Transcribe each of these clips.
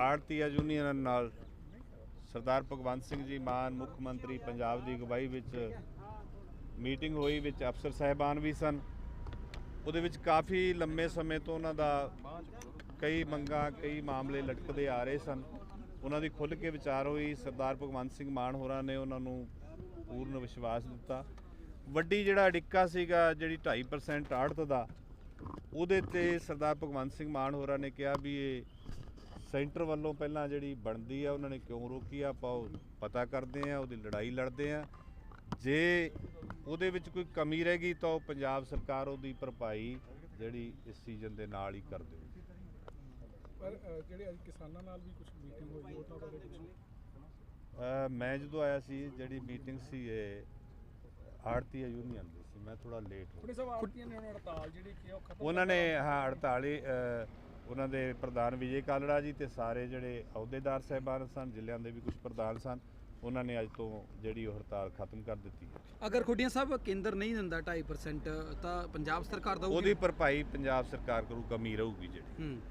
Arhtiya union ਨਾਲ ਸਰਦਾਰ ਭਗਵੰਤ ਸਿੰਘ ਜੀ ਮਾਨ, ਮੁੱਖ ਮੰਤਰੀ ਪੰਜਾਬ ਦੀ ਅਗਵਾਈ ਵਿੱਚ ਮੀਟਿੰਗ ਹੋਈ, ਵਿੱਚ ਅਫਸਰ ਸਾਹਿਬਾਨ ਵੀ ਸਨ। ਉਹਦੇ ਵਿੱਚ ਕਾਫੀ ਲੰਮੇ ਸਮੇਂ ਤੋਂ ਉਹਨਾਂ ਦਾ ਕਈ ਮੰਗਾਂ, ਕਈ ਮਾਮਲੇ ਲਟਕਦੇ ਆ ਰਹੇ ਸਨ। ਉਹਨਾਂ ਦੀ ਖੁੱਲ੍ਹ ਕੇ ਵਿਚਾਰ ਹੋਈ, ਸਰਦਾਰ ਭਗਵੰਤ ਸਿੰਘ ਮਾਨ ਹੋਰਾਂ ਨੇ ਉਹਨਾਂ ਨੂੰ ਪੂਰਨ ਵਿਸ਼ਵਾਸ ਦਿੱਤਾ। ਵੱਡੀ ਜਿਹੜਾ ਅੜਿੱਕਾ ਸੀਗਾ, ਜਿਹੜੀ 2.5% ਆੜਤ ਦਾ, ਉਹਦੇ ਤੇ ਸਰਦਾਰ ਭਗਵੰਤ ਸਿੰਘ ਮਾਨ ਹੋਰਾਂ ਨੇ ਕਿਹਾ ਵੀ ਇਹ ਸੈਂਟਰ ਵੱਲੋਂ ਪਹਿਲਾਂ ਜਿਹੜੀ ਬਣਦੀ ਆ ਉਹਨਾਂ ਨੇ ਕਿਉਂ ਰੋਕੀ ਆ? ਆਪਾਂ ਉਹ ਪਤਾ ਕਰਦੇ ਆ ਉਹਦੀ ਲੜਾਈ ਲੜਦੇ ਆ। ਜੇ ਉਹਦੇ ਵਿੱਚ ਕੋਈ ਕਮੀ ਰਹਿ ਗਈ ਤਾਂ ਪੰਜਾਬ ਸਰਕਾਰ ਉਹਦੀ ਭਰਪਾਈ ਜਿਹੜੀ ਇਸ ਸੀਜ਼ਨ ਦੇ ਨਾਲ ਹੀ ਕਰ ਦੇਊਗੀ। ਪਰ ਅ, ਜਿਹੜੇ ਅੱਜ ਕਿਸਾਨਾਂ ਨਾਲ ਵੀ ਕੁਝ ਮੀਟਿੰਗ ਹੋਈ ਉਹਨਾਂ ਬਾਰੇ ਕੁਝ ਅ, ਮੈਂ ਜਦੋਂ ਆਇਆ ਸੀ ਜਿਹੜੀ ਮੀਟਿੰਗ ਸੀ ਇਹ ਆੜਤੀ ਯੂਨੀਅਨ ਦੀ ਸੀ ਮੈਂ ਥੋੜਾ ਲੇਟ ਹੋ ਗਿਆ। ਨੇ ਉਹਨਾਂ ਹੜਤਾਲ ਜਿਹੜੀ ਕਿ ਉਹ ਖਤਮ ਉਹਨਾਂ ਨੇ ਹਾਂ 48 ਅ, ਉਹਨਾਂ ਦੇ ਪ੍ਰਧਾਨ ਵਿਜੇ ਕਾਲੜਾ ਜੀ ਤੇ ਸਾਰੇ ਜਿਹੜੇ ਅਹੁਦੇਦਾਰ ਸਹਿਬਾਨ ਸਨ ਜ਼ਿਲ੍ਹਿਆਂ ਦੇ ਵੀ ਕੁਝ ਪ੍ਰਧਾਨ ਸਨ ਉਹਨਾਂ ਨੇ ਅੱਜ ਤੋਂ ਜਿਹੜੀ ਉਹ ਹੜਤਾਲ ਖਤਮ ਕਰ ਦਿੱਤੀ ਹੈ। ਅਗਰ ਖੁੱਡੀਆਂ ਸਾਹਿਬ ਕੇਂਦਰ ਨਹੀਂ ਦਿੰਦਾ 2.5% ਤਾਂ ਪੰਜਾਬ ਸਰਕਾਰ ਦਊਗੀ? ਉਹਦੀ ਭਰਪਾਈ ਪੰਜਾਬ ਸਰਕਾਰ ਕਰੂ ਕਮੀ ਰਹੂਗੀ ਜਿਹੜੀ। ਹੂੰ।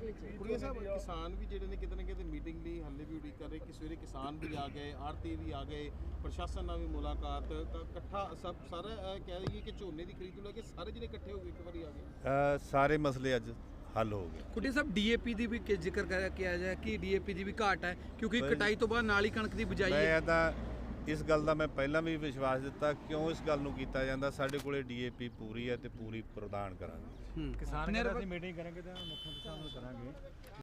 ਕੁੜੀਆਂ ਸਾਹਿਬ ਕਿਸਾਨ ਵੀ ਜਿਹੜੇ ਨੇ ਕਿਤੇ ਨਾ ਕਿਤੇ ਮੀਟਿੰਗ ਲਈ ਹੱਲੇ ਵੀ ਉਡੀਕ ਕਰ ਰਹੇ। ਕਿ ਸਵੇਰੇ ਕਿਸਾਨ ਵੀ ਆ ਗਏ ਆੜਤੀ ਵੀ ਆ ਗਏ ਪ੍ਰਸ਼ਾਸਨ ਨਾਲ ਵੀ ਮੁਲਾਕਾਤ ਕ- ਇਕੱਠਾ ਸਭ ਸਾਰਾ ਕਹਿ ਦਈਏ ਕਿ ਝੋਨੇ ਦੀ ਖਰੀਦ ਨੂੰ ਲੈ ਕੇ ਸਾਰੇ ਜਿਹੜੇ ਇਕੱਠੇ ਹੋ ਕੇ ਇੱਕ ਵਾਰੀ ਆ ਗਏ। ਸਾਰੇ ਮਸਲੇ ਅੱਜ ਹੱਲ ਹੋ ਗਏ। ਖੁੱਡੀਆਂ ਸਾਹਿਬ ਡੀਏਪੀ ਦੀ ਵੀ ਜ਼ਿਕਰ ਕਰਿਆ ਜਾਏ ਕਿ ਡੀਏਪੀ ਦੀ ਵੀ ਘਾਟ ਹੈ ਕਿਉਂਕਿ ਕਟਾਈ ਤੋਂ ਬਾਅਦ ਨਾਲ ਹੀ ਕਣਕ ਦੀ ਬਿਜਾਈ ਹੈ। ਮੈਂ ਤਾਂ ਇਸ ਗੱਲ ਦਾ ਮੈਂ ਪਹਿਲਾਂ ਵੀ ਵਿਸ਼ਵਾਸ ਦਿੱਤਾ ਕਿਉਂ ਇਸ ਗੱਲ ਨੂੰ ਕੀਤਾ ਜਾਂਦਾ? ਸਾਡੇ ਕੋਲੇ ਡੀਏਪੀ ਪੂਰੀ ਹੈ ਤੇ ਪੂਰੀ ਪ੍ਰਦਾਨ ਕਰਾਂਗੇ। ਕਿਸਾਨ ਕਹਿੰਦਾ ਅਸੀਂ ਮੀਟਿੰਗ ਕਰਾਂਗੇ ਤਾਂ ਮੁੱਖ ਮੰਤਰੀ ਸਾਹਿਬ ਨਾਲ ਕਰਾਂਗੇ।